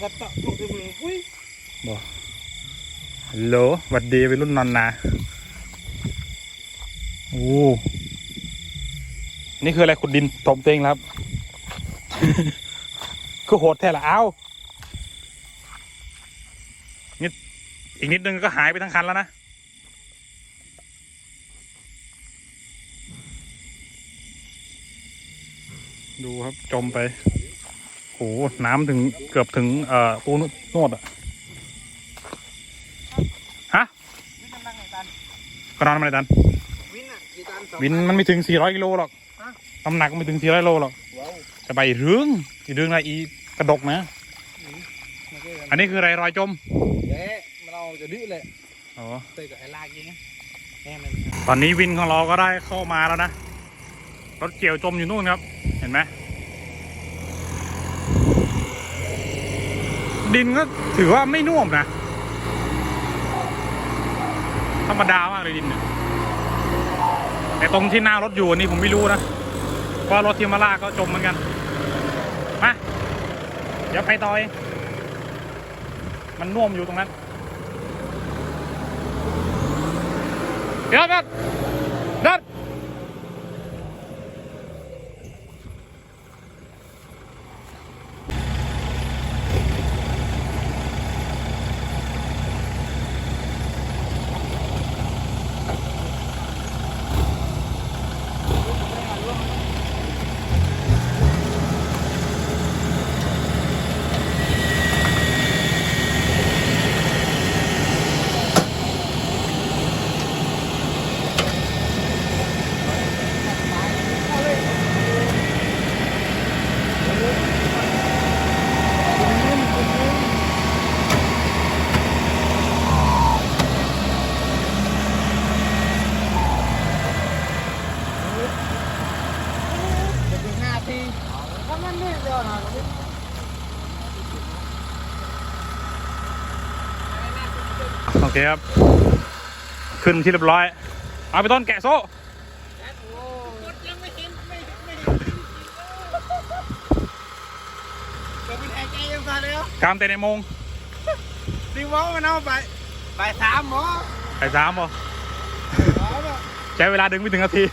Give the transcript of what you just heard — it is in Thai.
ก็ตะตกที่มืออุ้ยบอฮัลโหลหวัดดีไปรุ่นนอนนาโอ้นี่คืออะไรขุดดินถมตัวเองครับ คือโหดแท้ละเอ้านิดอีกนิดนึงก็หายไปทั้งคันแล้วนะดูครับจมไป โหน้ำถึงเกือบถึงเอ่อปูนนวดอะฮะวินน้ำหนักไหนตันกระดานอะไรดัน วินอะกี่ตันสองวินมันไม่ถึง 400กิโลหรอกฮะน้ำหนักไม่ถึง 400โลหรอกว้าวจะไปเรื่องอีเรื่องอะไรอีกระดกนะ มันก็อันนี้คืออะไรรอยจมเอ๊ะมันเอาจะดื้อเลยอ๋อ เตยกับไอ้ลากยิงแน่มันตอนนี้วินของเราก็ได้เข้ามาแล้วนะ รถเกี่ยวจมอยู่นู่นครับ เห็นไหม ดินก็ถือว่าไม่น่วมนะ ธรรมดามากเลยดินเนี่ยแต่ตรงที่หน้ารถอยู่อันนี่ผมไม่รู้นะเพรารถที่มาลากก็จมเหมือนกันมาเดี๋ยวไปต่อยมันน่วมอยู่ตรงนั้นเดี๋ยวเดี๋ยวเดี๋ยว จะถึงห้าทีถ้ามันนี่เดียวนะ โอเคครับ ขึ้นที่เรียบร้อย เอาไปต้นแกะโซ่ยังไม่เห็นไม่ไม่เห็นจะเป็นแอร์แกยังมาเลยกามเตในโมงดิวอมันเอาไปไปสามหมอไปสามบ่หมอใช้เวลาดึงไม่ถึงนาที